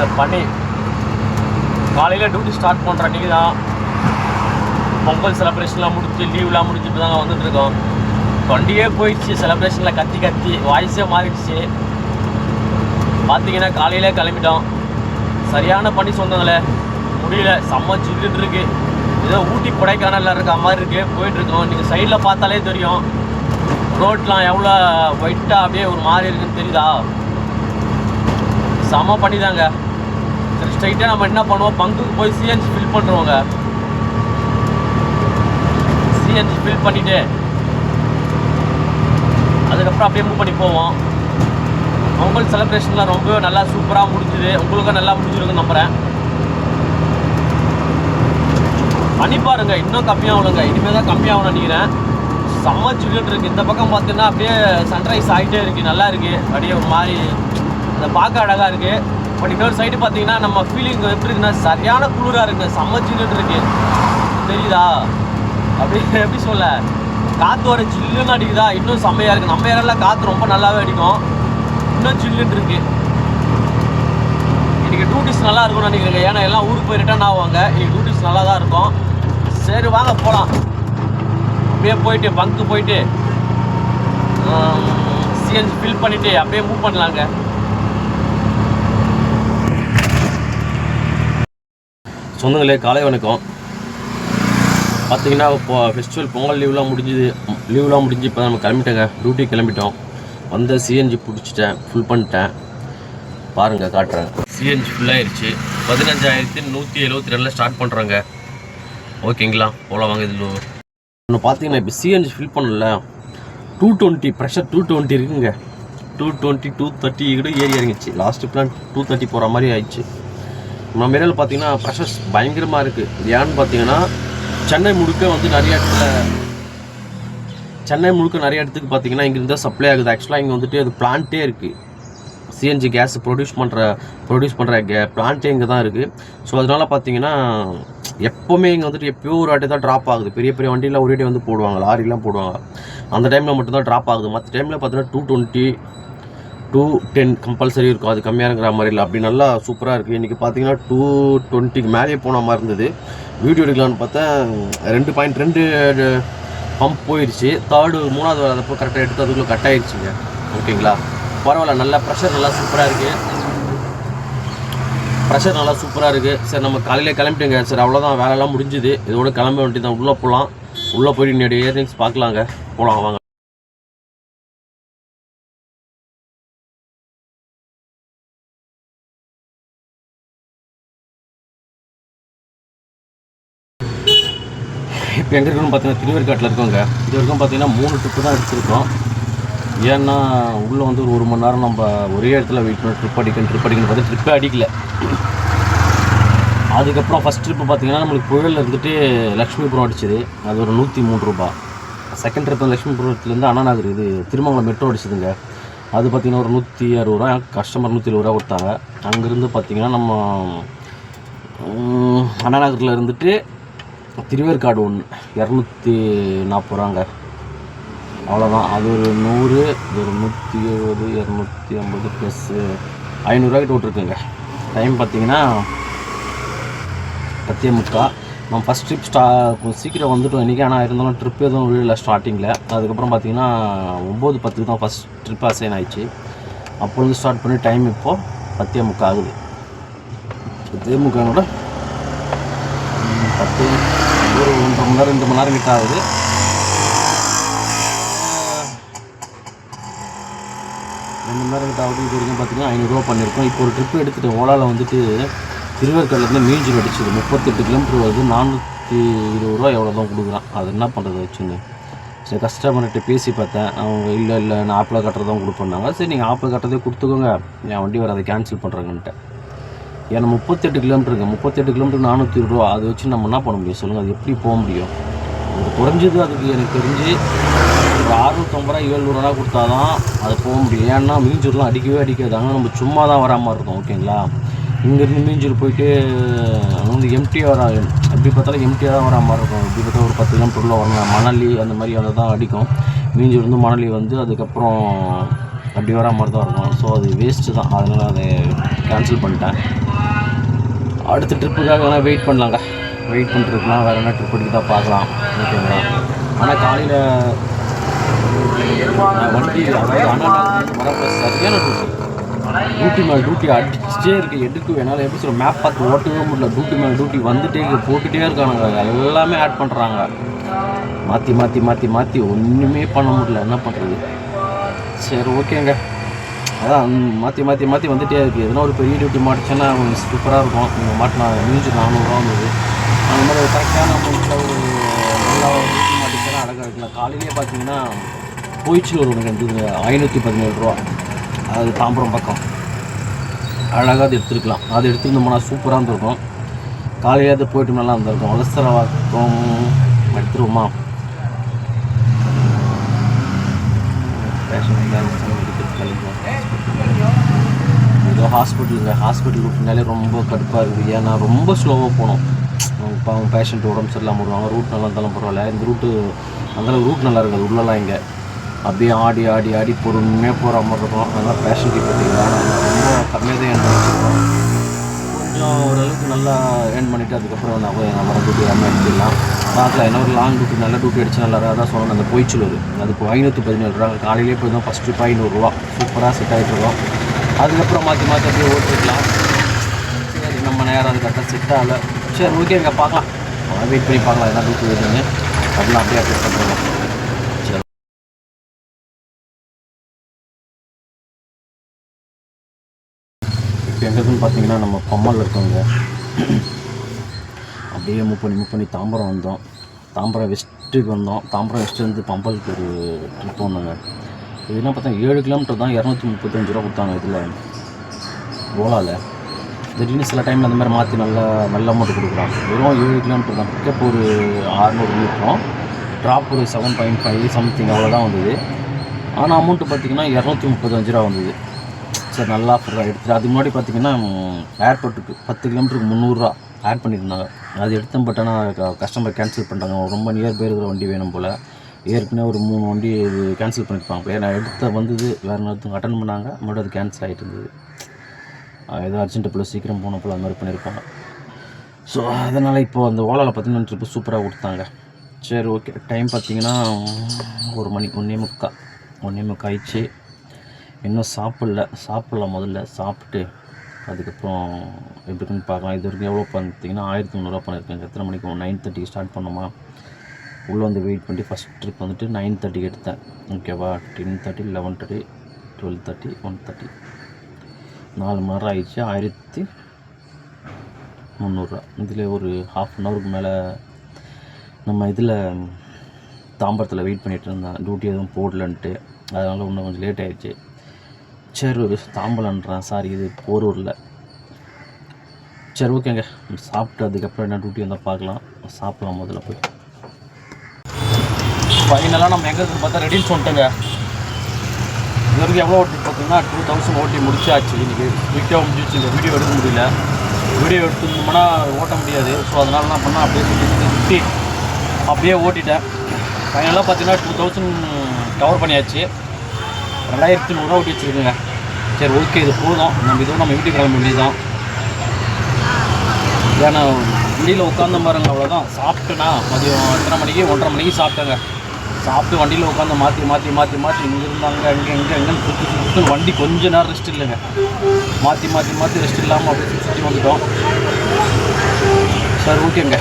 பாருங்க பனி காலையில் டியூட்டி ஸ்டார்ட் பண்ணுற அன்றைக்கி தான் பொங்கல் செலப்ரேஷன்லாம் முடிஞ்சு லீவ்லாம் முடிஞ்சு இப்போ தாங்க வந்துட்டுருக்கோம் தொண்டியே போயிடுச்சு செலப்ரேஷனில் கத்தி கத்தி வாய்ஸே மாறிடுச்சு. பார்த்தீங்கன்னா காலையிலே கிளம்பிட்டோம். சரியான பனி சொந்தங்களே முடியல செம்ம ஜில்லுன்னு இருக்கு. ஏதோ ஊட்டி கொடைக்கானலில் இருக்க மாதிரி இருக்கு. போயிட்டுருக்கோம் நீங்கள் சைடில் பார்த்தாலே தெரியும். ரோட்லாம் எவ்வளோ ஒயிட்டாக அப்படியே ஒரு மாதிரி இருக்குன்னு தெரியுதா? செம பண்ணிதாங்க ஸ்ட்ரைட்டாக நம்ம என்ன பண்ணுவோம்? பங்குக்கு போய் சிஎன்ஜி ஃபில் பண்ணுறோங்க சிஎன்ஜி ஃபில் பண்ணிவிட்டு அதுக்கப்புறம் அப்படியே மூவ் பண்ணி போவோம். பொங்கல் செலிப்ரேஷன்லாம் ரொம்பவே நல்லா சூப்பராக முடிஞ்சுது. உங்களுக்கும் நல்லா முடிஞ்சிருக்குன்னு நம்புகிறேன் பண்ணி பாருங்க இன்னும் கம்மியாகணுங்க. இனிமேல் தான் கம்மியாகும் நினைக்கிறேன். செம்ம சில்லுன்னு இருக்குது இந்த பக்கம் பார்த்தீங்கன்னா அப்படியே சன்ரைஸ் ஆகிட்டே இருக்குது நல்லா இருக்குது அப்படியே ஒரு மாதிரி பார்க்க அழகாக இருக்குது பட் இன்னொரு சைடு பார்த்தீங்கன்னா நம்ம ஃபீலிங் எப்படி இருக்குன்னா சரியான குளிராக இருக்குது செம்ம இருக்கு. இருக்குது தெரியுதா? அப்படி எப்படி சொல்ல? காற்று வர சில்லுன்னு அடிக்குதா? இன்னும் செம்மையாக இருக்குது நம்ம ஏரியாவில் காற்று ரொம்ப நல்லாவே அடிக்கும். இன்னும் சில்லுன்னு இருக்குது இன்றைக்கி டூட்டிஸ் நல்லா இருக்கும்னு நினைக்கிறேன் ஏன்னா எல்லாம் ஊருக்கு போய் ரிட்டர்ன் ஆவாங்க. இன்றைக்கி டூட்டிஸ் நல்லா தான் இருக்கும். சரி வாங்க போகலாம் அப்படியே போயிட்டு பங்க்கு போயிட்டு சிஎன்ஜி ஃபில் பண்ணிவிட்டு அப்படியே மூவ் பண்ணலாங்க. சொந்தங்களே காலை வணக்கம். பார்த்தீங்கன்னா இப்போ ஃபெஸ்டிவல் பொங்கல் லீவ்லாம் முடிஞ்சுது. லீவ்லாம் முடிஞ்சு இப்போ நம்ம கிளம்பிட்டேங்க. டியூட்டி கிளம்பிட்டோம். வந்த சிஎன்ஜி பிடிச்சிட்டேன். ஃபுல் பண்ணிட்டேன். பாருங்க காட்டுறேன். சிஎன்ஜி ஃபுல்லாகிடுச்சு பதினஞ்சாயிரத்தி நூற்றி எழுபத்தி ரெண்டில் ஸ்டார்ட் பண்ணுறாங்க ஓகேங்களா? போகலாம் வாங்க இதில் ஒன்று பார்த்தீங்கன்னா இப்போ சிஎன்ஜி ஃபில் பண்ணல. Two twenty pressure two twenty இருக்குங்க. டூ டுவெண்ட்டி டூ தேர்ட்டி கூட ஏறி இறங்கிச்சு லாஸ்ட் பிளான் டூ தேர்ட்டி போகிற மாதிரி ஆயிடுச்சு. நம்ம ஏரியாவில் பார்த்தீங்கன்னா ப்ரெஷர்ஸ் பயங்கரமாக இருக்குது ஏன்னு பார்த்தீங்கன்னா சென்னை முழுக்க வந்து நிறைய இடத்துல சென்னை முழுக்க நிறைய இடத்துக்கு பார்த்தீங்கன்னா இங்கேருந்து சப்ளை ஆகுது. ஆக்சுவலாக இங்கே வந்துட்டு அது பிளான்ட்டே இருக்குது சிஎன்ஜி கேஸ் ப்ரொடியூஸ் பண்ணுற ப்ரொடியூஸ் பண்ணுற கே பிளான்ட்டே இங்கே தான் இருக்குது ஸோ அதனால் பார்த்தீங்கன்னா எப்போவுமே இங்கே வந்துட்டு எப்பயோ ஒரு வாட்டி தான் ட்ராப் ஆகுது. பெரிய பெரிய வண்டியில் ஒரே வந்து போடுவாங்க லாரிலாம் போடுவாங்க. அந்த டைமில் மட்டும்தான் ட்ராப் ஆகுது. மற்ற டைமில் பார்த்தீங்கன்னா two twenty two ten compulsory இருக்கும். அது கம்மியாக இருக்கிற மாதிரி இல்லை. அப்படி நல்லா சூப்பராக இருக்குது இன்றைக்கி பார்த்தீங்கன்னா டூ டுவெண்ட்டிக்கு மேலேயே போன மாதிரி இருந்தது. வீடியோ எடுக்கலான்னு பார்த்தா ரெண்டு பாயிண்ட் ரெண்டு பம்ப் போயிடுச்சு தேர்டு மூணாவது வரப்போ கரெக்டாக எடுத்து அதுக்குள்ளே கட் ஆயிடுச்சுங்க ஓகேங்களா பரவாயில்ல. நல்லா ப்ரெஷர் நல்லா சூப்பராக இருக்குது ப்ரெஷர் நல்லா சூப்பராக இருக்குது சரி நம்ம காலையில் கிளம்பிட்டுங்க. சரி அவ்வளோதான் வேலையெல்லாம் முடிஞ்சுது. இதோட கிளம்ப வேண்டியது தான் உள்ளே போகலாம் உள்ளே போய் என்னுடைய இயர்ரிங்ஸ் பார்க்கலாங்க. போகலாம் வாங்க. இப்போ எங்கே இருக்கணும் பார்த்தீங்கன்னா திருவேற்காட்டில் இருக்கோங்க. இது வரைக்கும் பார்த்தீங்கன்னா மூணு ட்ரிப்பு தான் எடுத்துருக்கோம். ஏன்னா உள்ளே வந்து ஒரு ஒரு மணி நேரம் நம்ம ஒரே இடத்துல வெயிட் பண்ணி ட்ரிப் அடிக்கணும் ட்ரிப் அடிக்கணும் பார்த்து ட்ரிப்பே அடிக்கல. அதுக்கப்புறம் ஃபஸ்ட் ட்ரிப்பு பார்த்தீங்கன்னா நம்மளுக்கு புயலில் இருந்துட்டு லக்ஷ்மிபுரம் அடிச்சது. அது ஒரு நூற்றி மூணு ரூபா. செகண்ட் ட்ரிப் லக்ஷ்மிபுரத்துலேருந்து அண்ணா நகர் இது திருமங்கலம் மெட்ரோ அடிச்சதுங்க. அது பார்த்தீங்கன்னா ஒரு நூற்றி அறுபது ரூபா கஸ்டமர் நூற்றி இருபது ரூபா கொடுத்தாங்க. அங்கேருந்து பார்த்திங்கன்னா நம்ம உம், அண்ணா நகரில் இருந்துட்டு திருவேற்காடு ஒன்று இரநூத்தி நாற்பது ரூபாங்க அவ்வளோதான் அது ஒரு நூறு இது ஒரு நூற்றி இருபது இரநூத்தி ஐம்பது ப்ளஸ்ஸு ஐநூறுரூவாய்க்கிட்ட விட்ருக்குங்க டைம் பார்த்தீங்கன்னா பத்தே முக்கா. நம்ம ஃபஸ்ட் ட்ரிப் ஸ்டா கொஞ்சம் சீக்கிரம் வந்துட்டோம் இன்றைக்கி ஆனால் இருந்தாலும் ட்ரிப் எதுவும் விழல ஸ்டார்டிங்கில் அதுக்கப்புறம் பார்த்தீங்கன்னா ஒம்பது பத்துக்கு தான் ஃபஸ்ட் ட்ரிப் அசைன் ஆயிடுச்சு. அப்போலேருந்து ஸ்டார்ட் பண்ணி டைம் இப்போது பத்தே முக்கா ஆகுது. பத்தே முக்கா கூட பத்து ஒரு ஒன்றரை மணி நேரம் ரெண்டு மணி நேரம் கிட்ட ஆகுது. ரெண்டு மணி நேரம் கிட்ட ஆகுது. இது வரைக்கும் பார்த்தீங்கன்னா ஐநூறுரூவா பண்ணியிருக்கோம். இப்போ ஒரு ட்ரிப் எடுத்துகிட்டு ஓலாவில் வந்துட்டு திருவேற்காடுலேருந்து மீஞ்சூர் அடிச்சது. முப்பத்தெட்டு கிலோமீட்டர் வருது. நானூற்றி இருபது ரூபா எவ்வளோ தான் கொடுக்குறான். அது என்ன பண்ணுறது வச்சுன்னு சரி கஸ்டமர்கிட்ட பேசி பார்த்தேன். அவங்க இல்லை இல்லை நான் ஆப்பில் கட்டுறதான் கொடுப்பேன்னாங்க. சரி நீங்கள் ஆப்பில் கட்டுறதே கொடுத்துக்கோங்க. என் வண்டி வர அதை கேன்சல் பண்ணுறேங்கன்ட்டு ஏன்னா முப்பத்தெட்டு கிலோமீட்டருங்க முப்பத்தெட்டு கிலோமீட்டர் நானூற்றி இருபது ரூபா. அதை வச்சு நம்ம என்ன பண்ண முடியும்? சொல்லுங்கள் அது எப்படி போக முடியும்? அது குறைஞ்சது அதுக்கு எனக்கு தெரிஞ்சு ஒரு அறுநூத்தம்பது ரூபா ஏழ்நூறுவா கொடுத்தா தான் அது போக முடியும். ஏன்னா மீஞ்சூர்லாம் அடிக்கவே அடிக்காது. அங்கே நம்ம சும்மா தான் வரா மாதிரி இருக்கும் ஓகேங்களா? இங்கேருந்து மீஞ்சூர் போயிட்டு வந்து எம்டியாக வர எப்படி பார்த்தாலும் எம்டியாக தான் வரா மாதிரி இருக்கும். எப்படி பார்த்தா ஒரு பத்து கிலோமீட்டரில் வரலாம் வரணும். மணலி அந்த மாதிரி அதை தான் அடிக்கும். மீஞ்சூர் வந்து மணலி வந்து அதுக்கப்புறம் அப்படி வரா மாதிரி தான் இருக்கும். ஸோ அது வேஸ்ட்டு தான். அதனால் அதை கேன்சல் பண்ணிட்டேன். அடுத்த ட்ரிப்புக்காக வேணால் வெயிட் பண்ணலாங்க. வெயிட் பண்ணிட்டுருக்கலாம் வேறு என்ன ட்ரிப் எடுத்து தான் பார்க்கலாம் ஓகேங்களா ஆனால் காலையில் வண்டி அதாவது அண்ணன் வரப்போ சரியான டியூட்டி டியூட்டி மேலே டியூட்டி அடிச்சுட்டே இருக்குது எடுக்க என்னால் எப்படி சொல்ல மேப் பார்த்து ஓட்டவே முடியல. டியூட்டி மேலே டியூட்டி வந்துட்டே இருக்கு, போட்டுகிட்டே இருக்கானுங்க. எல்லாமே ஆட் பண்ணுறாங்க மாற்றி மாற்றி மாற்றி மாற்றி ஒன்றுமே பண்ண முடியல. என்ன பண்ணுறது சரி ஓகேங்க அதான் மாற்றி மாற்றி மாற்றி வந்துட்டே இருக்குது எதனா ஒரு பெரிய டியூட்டி மாட்டுச்சுன்னா கொஞ்சம் சூப்பராக இருக்கும். நீங்கள் மாட்டினா மியூசிக் நானூறுரூவா வந்தது. அந்த மாதிரி ஒரு கரெக்டான அமௌண்ட்டில் ஒரு நல்லா டியூட்டி மாட்டிச்சுன்னா அழகாக இருக்கலாம். காலையிலே பார்த்தீங்கன்னா போயிச்சு ஒரு ஒன்று இருந்தது. ஐநூற்றி பதினேழு ரூபா. அது தாம்பரம் பக்கம். அழகாக அது எடுத்துருக்கலாம். அது எடுத்துருந்தோம்னா சூப்பராக இருந்திருக்கும். காலையிலே அது போயிட்டு நல்லா இருந்திருக்கும். அவசரவாக்கம் எடுத்துருவோமா? பேஷன் ஹாஸ்பிட்டலுங்க ஹாஸ்பிட்டல் பின்னாலே ரொம்ப கடுப்பாக இருக்குது. ஏன்னா ரொம்ப ஸ்லோவாக போனோம் இப்போ அவங்க பேஷண்ட் உடம்பு சரியில்லாமல் வருவாங்க ரூட் நல்லா இருந்தாலும் பரவாயில்ல. இந்த ரூட்டு அந்தளவு ரூட் நல்லா இருக்காது. உள்ளலாம் இங்கே. அப்படியே ஆடி ஆடி ஆடி பொறுமையாக போகிற மாதிரி இருக்கும். அதனால் பேஷண்ட் பார்த்தீங்கன்னா ரொம்ப கம்மியாக தான் ஏன் பண்ணிச்சிருக்கோம் கொஞ்சம் ஓரளவுக்கு நல்லா ஏர்ன் பண்ணிவிட்டு அதுக்கப்புறம் நான் போய் நான் டியூட்டி எல்லாமே எடுத்துக்கலாம். பார்க்கலாம். என்ன ஒரு லாங் டியூட்டி நல்ல டியூட்டி அடிச்சு நல்லா அதான் சொன்னேன் அந்த பொய்ச்சலூர். அது இப்போ ஐநூற்றி பதினேழு ரூபா. காலையிலே போய் தான் ஃபஸ்ட்டு இப்போ ஐநூறுரூவா சூப்பராக செட் ஆகிட்டு இருக்கோம். அதுக்கப்புறம் மாற்றி மாற்றி அப்படியே ஓட்டிருக்கலாம். சரி நம்ம நேரம் அது கரெக்டாக செட் ஆகலை. சரி ஓகே இங்கே பார்க்கலாம். வெயிட் பண்ணி பார்க்கலாம் என்ன டியூட்டி வருதுன்னு அதெல்லாம் அப்படியே அப்டேட் பண்ணுறோம் சரி. இப்போ எங்கேன்னு பார்த்தீங்கன்னா நம்ம பம்மல் இருக்கோங்க. அப்படியே மூவ் பண்ணி மூவ் பண்ணி தாம்பரம் வந்தோம். தாம்பரம் வெஸ்ட்டுக்கு வந்தோம். தாம்பரம் வெஸ்ட்டு வந்து பம்பலுக்கு ஒரு ட்ரிப் வந்தோங்க இது என்ன பார்த்தா ஏழு கிலோமீட்டர் தான் இரநூத்தி முப்பத்தஞ்சு ரூபா கொடுத்தாங்க இதில். ஓலாவில் திடீர்னு சில டைமில் அந்த மாதிரி மாற்றி நல்லா நல்ல அமௌண்ட் கொடுக்குறாங்க. வெறும் ஏழு கிலோமீட்டர் தான். பிக்கப் ஒரு ஆறுநூறு மீட்டரும் ட்ராப் ஒரு செவன் பாயிண்ட் ஃபைவ் சம்திங் அவ்வளோதான் வந்தது. ஆனால் அமௌண்ட்டு பார்த்தீங்கன்னா இரநூத்தி முப்பத்தஞ்சு ரூபா வந்தது. சரி நல்லா ஆஃபர் எடுத்துட்டு அதுக்கு முன்னாடி பார்த்தீங்கன்னா ஏர்போர்ட்டுக்கு பத்து கிலோமீட்டருக்கு முந்நூறுரூவா ஆட் பண்ணியிருந்தாங்க. அது எடுத்தேன் பட் ஆனால் கஸ்டமர் கேன்சல் பண்ணுறாங்க ரொம்ப நியர் பேர் இருக்கிற வண்டி வேணும் போல். ஏற்கனவே ஒரு மூணு வண்டி இது கேன்சல் பண்ணியிருப்பாங்க போல நான் எடுத்த வந்தது வேறு நேரத்துக்கு அட்டன் பண்ணாங்க. மறுபடியும் அது கேன்சல் ஆகிட்டு இருந்தது. ஏதோ அர்ஜென்ட்டு போல் சீக்கிரம் போன போல் அந்த மாதிரி பண்ணியிருப்பாங்க ஸோ அதனால் இப்போ அந்த ஓலாவில் பார்த்தீங்கன்னா ட்ரிப்பு சூப்பராக கொடுத்தாங்க. சரி ஓகே டைம் பார்த்தீங்கன்னா ஒரு மணி ஒன்றே முக்கா. ஒன்றே முக்கா ஆயிடுச்சு. இன்னும் சாப்பிடல. சாப்பிடலாம் முதல்ல. சாப்பிட்டு அதுக்கப்புறம் எப்படி இருக்குன்னு பார்க்கலாம். இது வரைக்கும் எவ்வளோ பார்த்தீங்கன்னா ஆயிரத்தி முந்நூறுரூவா பண்ணியிருக்கேன் எத்தனை மணிக்கு? நைன் தேர்ட்டிக்கு ஸ்டார்ட் பண்ணோமா? உள்ளே வந்து வெயிட் பண்ணி ஃபஸ்ட் ட்ரிப் வந்துட்டு நைன் தேர்ட்டிக்கு எடுத்தேன். ஓகேவா ten thirty eleven thirty twelve thirty one thirty நாலு மணி நேரம் ஆயிடுச்சு. ஆயிரத்தி முந்நூறுரூவா. இதில் ஒரு ஹாஃப் அன் ஹவருக்கு மேலே நம்ம இதில் தாம்பரத்தில் வெயிட் பண்ணிகிட்டு இருந்தேன். டியூட்டி எதுவும் போடலன்ட்டு. அதனால் இன்னும் கொஞ்சம் லேட் ஆகிடுச்சு சரி ஒரு தாம்பலன்றேன் சாரி இது போரூரில். சரி ஓகேங்க சாப்பிட்டு அதுக்கப்புறம் என்ன டியூட்டி வந்தால் பார்க்கலாம். சாப்பிடலாம் முதல்ல போய். ஃபைனலாக நம்ம எங்கே இருக்குன்னு பார்த்தா ரெடின்னு சொல்லிட்டேங்க இது வரைக்கும் எவ்வளோ ஓட்டி பார்த்தீங்கன்னா டூ தௌசண்ட் ஓட்டி முடிச்சாச்சு. இன்றைக்கி குயிக்காக முடிஞ்சிச்சு இந்த வீடியோ எடுக்க முடியல. வீடியோ எடுத்துருந்தோம்னா ஓட்ட முடியாது. ஸோ அதனால என்ன பண்ணால் அப்படியே சுற்றி சுற்றி அப்படியே ஓட்டிட்டேன். ஃபைனலாக பார்த்தீங்கன்னா டூ தௌசண்ட் கவர் பண்ணியாச்சு. ரெண்டாயிரத்தி நூறுரூவா ஓட்டி வச்சுருக்குங்க. சரி ஓகே இது போதும். நம்ம இதுவும் நம்ம வீட்டுக்கு கிளம்ப வேண்டியதுதான். ஏன்னா வெளியில் உட்காந்த பாருங்க அவ்வளோதான் சாப்பிட்டேன்னா மதியம் எத்தனை மணிக்கு? ஒன்றரை மணிக்கு சாப்பிட்டேங்க. சாப்பிட்டு வண்டியில் உட்காந்து மாற்றி மாற்றி மாற்றி மாற்றி இங்கே இருந்தாங்க அங்கே இங்கே எங்கேன்னு சுற்றி சுற்றி வண்டி கொஞ்ச நேரம் ரெஸ்ட் இல்லைங்க. மாற்றி மாற்றி மாற்றி ரெஸ்ட் இல்லாமல் அப்படியே சுற்றி வந்துட்டோம். சரி ஓகேங்க